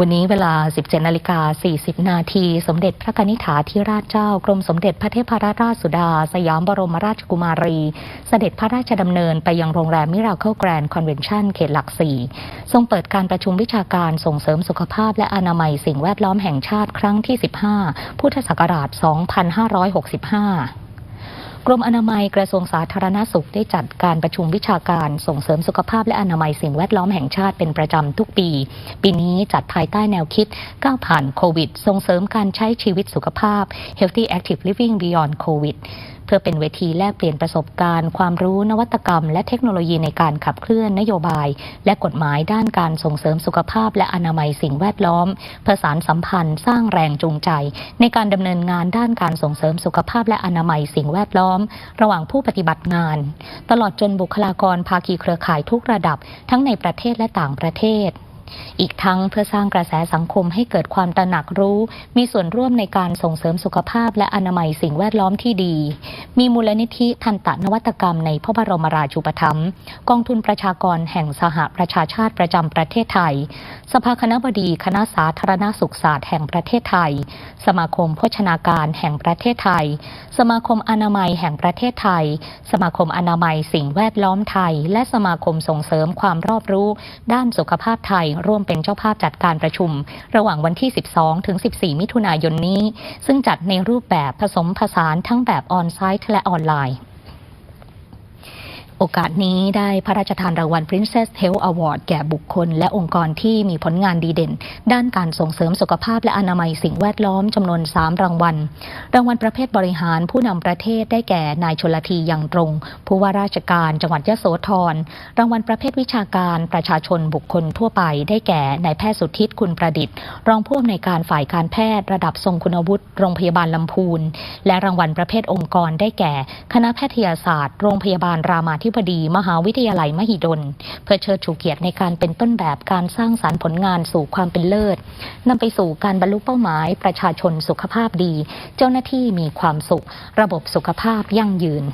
วันนี้เวลา 17นาฬิกา40 นาที สมเด็จพระนิษฐาธิราชเจ้า กรมสมเด็จพระเทพรัตนราชสุดา สยามบรมราชกุมารี เสด็จพระราชดำเนินไปยังโรงแรมมิราเคิลแกรนด์คอนเวนชั่นเขตหลักสี่ทรงเปิดการประชุมวิชาการส่งเสริมสุขภาพและอนามัยสิ่งแวดล้อมแห่งชาติครั้งที่ 15 พุทธศักราช 2565 กรมอนามัยกระทรวงสาธารณสุขได้จัดการประชุมวิชาการส่งเสริมสุขภาพและอนามัยสิ่งแวดล้อมแห่งชาติเป็นประจำทุกปี ปีนี้จัดภายใต้แนวคิดก้าวผ่านโควิด ส่งเสริมการใช้ชีวิตสุขภาพ Healthy Active Living Beyond COVID เพื่อเป็นเวทีแลกเปลี่ยนประสบการณ์ ความรู้นวัตกรรม และเทคโนโลยีในการขับเคลื่อนนโยบาย และกฎหมายด้านการส่งเสริมสุขภาพ และอนามัยสิ่งแวดล้อมประสานสัมพันธ์สร้างแรงจูงใจ ในการดำเนินงานด้านการส่งเสริมสุขภาพและอนามัยสิ่งแวดล้อม ระหว่างผู้ปฏิบัติงาน ตลอดจนบุคลากรภาคีเครือข่ายทุกระดับ ทั้งในประเทศและต่างประเทศ อีกทั้งเพื่อสร้างกระแสสังคมให้เกิดความตระหนักรู้ มีส่วนร่วมในการส่งเสริมสุขภาพและอนามัยสิ่งแวดล้อมที่ดี มีมูลนิธิทันตนวัตกรรมในพระบรมราชูปถัมภ์กองทุนประชากรแห่งสหประชาชาติประจำประเทศไทย สภาคณะบดีคณะสาธารณสุขศาสตร์แห่งประเทศไทย สมาคมโภชนาการแห่งประเทศไทย สมาคมอนามัยแห่งประเทศไทย สมาคมอนามัยสิ่งแวดล้อมไทย และสมาคมส่งเสริมความรอบรู้ ด้านสุขภาพไทยร่วมเป็นเจ้าภาพจัดการประชุม ระหว่างวันที่ 12 ถึง 14 มิถุนายนนี้ ซึ่งจัดในรูปแบบผสมผสานทั้งแบบออนไซต์และออนไลน์ อกาสนี้ได้พระราชทานรางวัล Princess Health Award แก่บุคคล และองค์กรที่มีผลงานดีเด่น ด้านการส่งเสริมสุขภาพและอนามัยสิ่งแวดล้อมจำนวน 3 รางวัล รางวัลประเภทบริหารผู้นำประเทศได้แก่นายชลทียังตรง ผู้ว่าราชการจังหวัดยะโสธร รางวัลประเภทวิชาการประชาชนบุคคลทั่วไป ได้แก่นายแพทย์สุทธิตคุณประดิษฐ์ รองผู้อำนวยการฝ่ายการแพทย์ ระดับทรงคุณวุฒิโรงพยาบาลลำพูน และรางวัลประเภทองค์กรได้แก่ คณะแพทยศาสตร์ โรงพยาบาลรามาธิบดี มหาวิทยาลัยมหิดล เพื่อเชิดชูเกียรติในการเป็นต้นแบบการสร้างสารรค์ผลงานสู่ความเป็นเลิศนำไปสู่การบรรลุเป้าหมาย ประชาชนสุขภาพดี เจ้าหน้าที่มีความสุข ระบบสุขภาพยั่งยืน